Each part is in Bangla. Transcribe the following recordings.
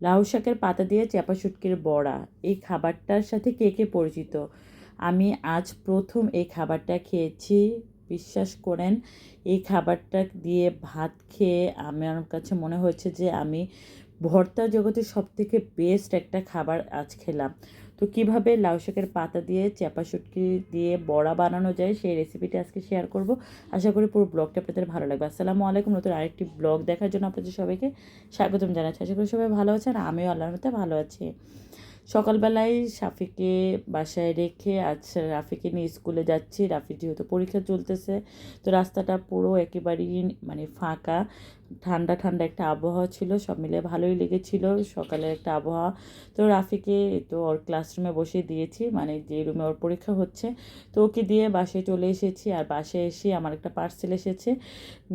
লাউ শাকের পাতা দিয়ে চ্যাপা শুটকির বড়া, এই খাবারটার সাথে কে কে পরিচিত? আমি আজ প্রথম এই খাবারটা খেয়েছি। বিশ্বাস করেন, এই খাবারটা দিয়ে ভাত খেয়ে আমার কাছে মনে হয়েছে যে আমি ভর্তা জগতের সবথেকে বেস্ট একটা খাবার আজ খেলাম। তো কীভাবে লাউ শাকের পাতা দিয়ে চাপা শুটকি দিয়ে বড়া বানানো যায় সেই রেসিপিটা আজকে শেয়ার করব। আশা করি পুরো ব্লগটা আপনাদের ভালো লাগবে। আসসালামু আলাইকুম। নতুন আরেকটি ব্লগ দেখার জন্য আপনাদের সবাইকে স্বাগতম জানাচ্ছি। আশা করি সবাই ভালো আছেন, আমিও আল্লাহর মধ্যে ভালো আছি। সকালবেলায় রাফিকে বাসায় রেখে আজ রাফিকে নিয়ে স্কুলে যাচ্ছি। রাফির যেহেতু পরীক্ষা চলতেছে, তো রাস্তাটা পুরো একেবারেই মানে ফাঁকা। ঠান্ডা ঠান্ডা একটা আবহাওয়া ছিল, সব মিলে ভালোই লেগেছিল। সকালের একটা আবহাওয়া। তো রাফিকে তো ওর ক্লাসরুমে বসে দিয়েছি মানে যে রুমে ওর পরীক্ষা হচ্ছে। তো ওকে দিয়ে বাসে চলে এসেছি, আর বাসে এসে আমার একটা পার্সেল এসেছে।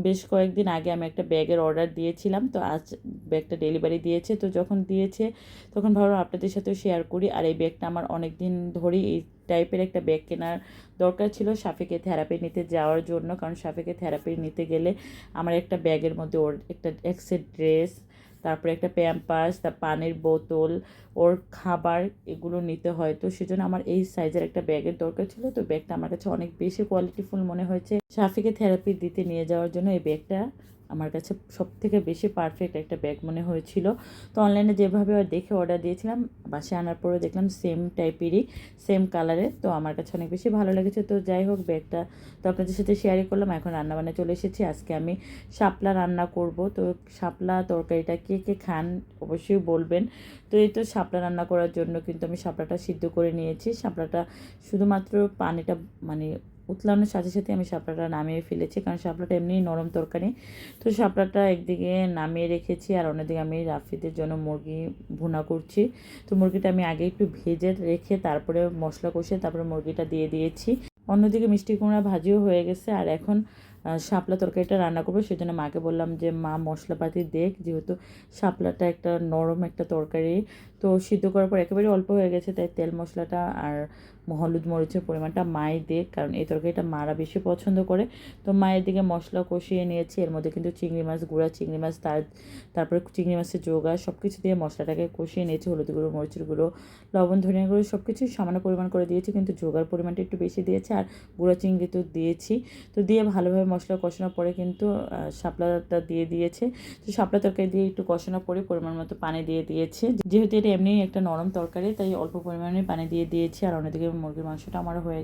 বেশ কয়েকদিন আগে আমি একটা ব্যাগের অর্ডার দিয়েছিলাম, তো আজ ব্যাগটা ডেলিভারি দিয়েছে। তো যখন দিয়েছে, তখন ভাবলাম আপনাদের সাথেও শেয়ার করি। আর এই ব্যাগটা আমার অনেক দিন ধরেই টাইপের একটা ব্যাগ কেনার দরকার ছিল সাফিকে থেরাপি নিতে যাওয়ার জন্য। কারণ সাফিকে থেরাপি নিতে গেলে আমার একটা ব্যাগের মধ্যে ওর একটা এক্সের ড্রেস তারপরে একটা প্যাম্পাস তার পানির বোতল, ওর খাবার এগুলো নিতে হয়। তো সেজন্য আমার এই সাইজের একটা ব্যাগের দরকার ছিল। তো ব্যাগটা আমার কাছে অনেক বেশি কোয়ালিটিফুল মনে হয়েছে। সাফিকে থেরাপি দিতে নিয়ে যাওয়ার জন্য এই ব্যাগটা আমার কাছে সব থেকে বেশি পারফেক্ট একটা ব্যাগ মনে হয়েছিল। তো অনলাইনে যেভাবে দেখে অর্ডার দিয়েছিলাম, বাসায় আনার পরে দেখলাম সেম টাইপেরই সেম কালারের তো আমার কাছে অনেক বেশি ভালো লেগেছে। তো যাই হোক ব্যাগটা তো আপনাদের সাথে শেয়ারই করলাম। এখন রান্নাবান্না চলে এসেছি। আজকে আমি শাপলা রান্না করব। তো শাপলা তরকারিটা কে কে খান অবশ্যই বলবেন। তো এই তো শাপলা রান্না করার জন্য কিন্তু আমি শাপলাটা সিদ্ধ করে নিয়েছি। শাপলাটা শুধুমাত্র পানিটা মানে উতলানোর সাথে সাথে আমি শাপলাটা নামিয়ে ফেলেছি, কারণ শাপলাটা এমনি নরম তরকারি। তো শাপলাটা একদিকে নামিয়ে রেখেছি আর অন্যদিকে আমি রাফিদের জন্য মুরগি ভুনা করছি। তো মুরগিটা আমি আগে একটু ভেজে রেখে তারপরে মশলা কষে তারপরে মুরগিটা দিয়ে দিয়েছি। অন্যদিকে মিষ্টি কুমড়া ভাজিও হয়ে গেছে আর এখন শাপলা তরকারিটা রান্না করব। সেই জন্য মাকে বললাম যে, মা, মশলাপাতি দেখ, যেহেতু শাপলাটা একটা নরম একটা তরকারি। তো সিদ্ধ করার পর একেবারে অল্প হয়ে গেছে, তাই তেল মশলাটা আর হলুদ মরিচের পরিমাণটা মাই দেখ, কারণ এই তরকারিটা মারা বেশি পছন্দ করে। তো মায়ের দিকে মশলা কষিয়ে নিয়েছি, এর মধ্যে কিন্তু চিংড়ি মাছ গুঁড়া, চিংড়ি মাছ তার, তারপরে চিংড়ি মাছের যোগা সব কিছু দিয়ে মশলাটাকে কষিয়ে নিয়েছি, হলুদ গুঁড়ো, মরিচের গুঁড়ো, লবণ, ধনিয়া গুঁড়ো সব কিছুই সামান্য পরিমাণ করে দিয়েছি, কিন্তু যোগার পরিমাণটা একটু বেশি দিয়েছে, আর গুঁড়া, চিংড়ি তো দিয়েছি। তো দিয়ে ভালোভাবে মশলা কষানোর পরে কিন্তু শাপলাটা দিয়ে দিয়েছে। তো শাপলা তরকারি দিয়ে একটু কষানোর পরে পরিমাণ মতো পানি দিয়ে দিয়েছে। যেহেতু এটা এমনি একটা নরম তরকারি, তাই অল্প পরিমাণে পানি দিয়ে দিয়েছি। আর অন্যদিকে মুরগির মাংসটা আমার হয়ে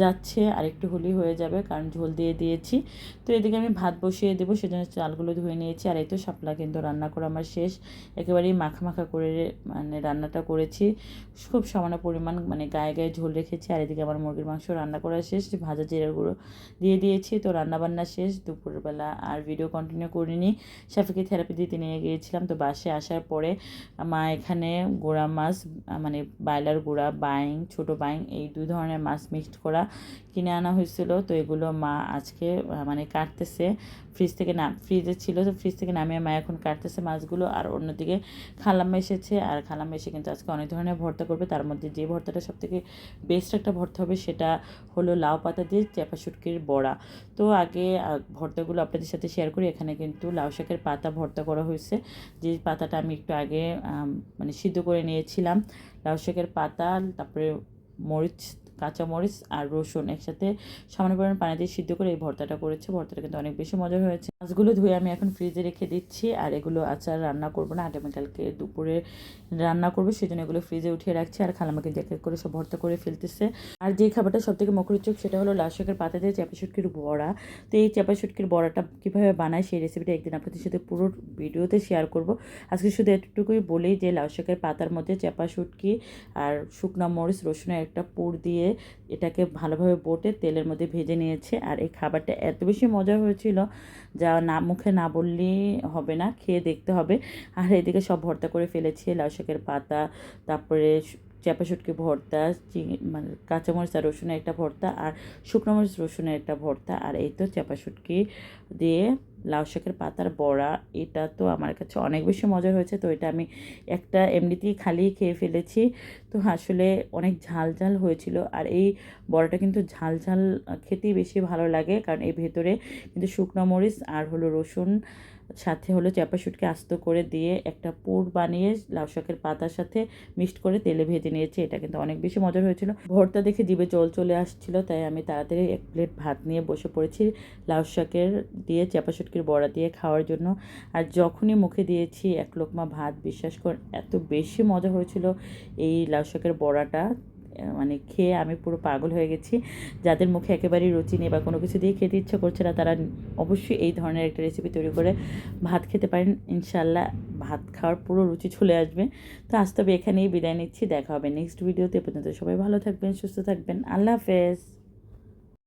যাচ্ছে। আর একটু হলেই হয়ে যাবে, কারণ ঝোল দিয়ে দিয়েছি। তো এদিকে আমি ভাত বসিয়ে দেবো, সেজন্য চালগুলো ধুয়ে নিয়েছি। আর এই তো শাপলা কিন্তু রান্না করা আমার শেষ। একেবারেই মাখা মাখা করে মানে রান্নাটা করেছি। খুব সামান্য পরিমাণ মানে গায়ে গায়ে ঝোল রেখেছি। আর এদিকে আমার মুরগির মাংস রান্না করা শেষ। ভাজা জিরার গুঁড়ো দিয়ে দিয়েছি। তো রান্নাবান্না শেষ, দুপুরবেলা আর ভিডিও কন্টিনিউ করিনি। সাফিকে থেরাপি দিতে নিয়ে গিয়েছিলাম, তো বাসে আসার পরে মা এখানে গোড়া মাছ মানে বাইলার গোড়া, বাইং, ছোটো বাইং, এই দুই ধরনের মাছ মিক্সড করা কিনে আনা হয়েছিল। তো এগুলো মা আজকে মানে কাটতেছে। ফ্রিজ থেকে না ফ্রিজে ছিল, তো ফ্রিজ থেকে নামিয়ে মা এখন কাটতেছে মাছগুলো। আর অন্যদিকে খালাম্মা এসেছে, আর খালাম্মা এসে কিন্তু আজকে অনেক ধরনের ভর্তা করবে। তার মধ্যে যে ভর্তাটা সবথেকে বেস্ট একটা ভর্তা হবে, সেটা হলো লাউ পাতা দিয়ে চেপা শুটকির বড়া। তো আগে ভর্তাগুলো আপনাদের সাথে শেয়ার করি। এখানে কিন্তু লাউ শাকের পাতা ভর্তা করা হয়েছে। যে পাতাটা আমি একটু আগে মানে সিদ্ধ করে নিয়েছিলাম। লাউ শাকের পাতা, তারপরে মরিচ কাঁচামরিচ আর রসুন একসাথে সামান্য পরিমাণ পানি দিয়ে সিদ্ধ করে এই ভর্তাটা করেছে। ভর্তাটা কিন্তু অনেক বেশি মজার হয়েছে। মাছগুলো ধুয়ে আমি এখন ফ্রিজে রেখে দিচ্ছি আর এগুলো আচার রান্না করব না। আগামীকালকে দুপুরে রান্না করব সেই জন্য এগুলো ফ্রিজে উঠিয়ে রাখছি আর খালামাকে জ্যাকেট করে সব ভর্তা করে ফেলতেছে। আর যে খাবারটা সব থেকে মুখরোচক সেটা হলো লাল শাকের পাতা দিয়ে চাপা শুটকির বড়া। তো এই চাপা শুটকির বড়াটা কীভাবে বানায় সেই রেসিপিটা একদিন আপনাদের সাথে পুরো ভিডিওতে শেয়ার করব। আজকে শুধু এতটুকুই বলেই যে লাউ শাকের পাতার মধ্যে চাপা শুটকি আর শুকনো মরিচ, রসুনের একটা পুর দিয়ে এটাকে ভালোভাবে বটে তেলের মধ্যে ভেজে নিয়েছে। আর এই খাবারটা এত বেশি মজা হয়েছিল যা না, মুখে না বললেই হবে না, খেয়ে দেখতে হবে। আর এদিকে সব ভর্তা করে ফেলেছি লাউ শাকের পাতা, তারপরে চাপা শুটকি ভর্তা মানে কাঁচামরিচ আর রসুনের একটা ভর্তা আর শুকনো মরিচ রসুনের একটা ভর্তা আর এই তো চাপা শুটকি দিয়ে লাউ শাকের পাতার বড়া। এটা তো আমার কাছে অনেক বেশি মজার হয়েছে, তো এটা আমি একটা এমনিতেই খালি খেয়ে ফেলেছি। তো আসলে অনেক ঝাল ঝাল হয়েছিল আর এই বড়াটা কিন্তু ঝাল ঝাল খেতেই বেশি ভালো লাগে কারণ এই ভেতরে কিন্তু শুকনো মরিচ আর হলো রসুন সাথে হলো চাপা শুটকি আস্ত করে দিয়ে একটা পুর বানিয়ে লাউ শাকের পাতার সাথে মিক্সড করে তেলে ভেজে নিয়েছি। এটা কিন্তু অনেক বেশি মজার হয়েছিল। ভর্তা দেখে জিভে জল চলে আসছিল, তাই আমি তাড়াতাড়ি এক প্লেট ভাত নিয়ে বসে পড়েছি লাউ শাকের দিয়ে চাপা শুটকির বড়া দিয়ে খাওয়ার জন্য। আর যখনই মুখে দিয়েছি এক লোকমা ভাত, বিশ্বাস কর, এত বেশি মজা হয়েছিল এই লাউ শাকের বড়াটা। মানে খেয়ে আমি পুরো পাগল হয়ে গেছি। যাদের মুখে একেবারেই রুচি নেই বা কোনো কিছু দিয়ে খেতে ইচ্ছে করছে না, তারা অবশ্যই এই ধরনের একটা রেসিপি তৈরি করে ভাত খেতে পারেন। ইনশাল্লাহ ভাত খাওয়ার পুরো রুচি চলে আসবে। তো আজ তবে এখানেই বিদায় নিচ্ছি। দেখা হবে নেক্সট ভিডিওতে পর্যন্ত সবাই ভালো থাকবেন, সুস্থ থাকবেন। আল্লাহ হাফেজ।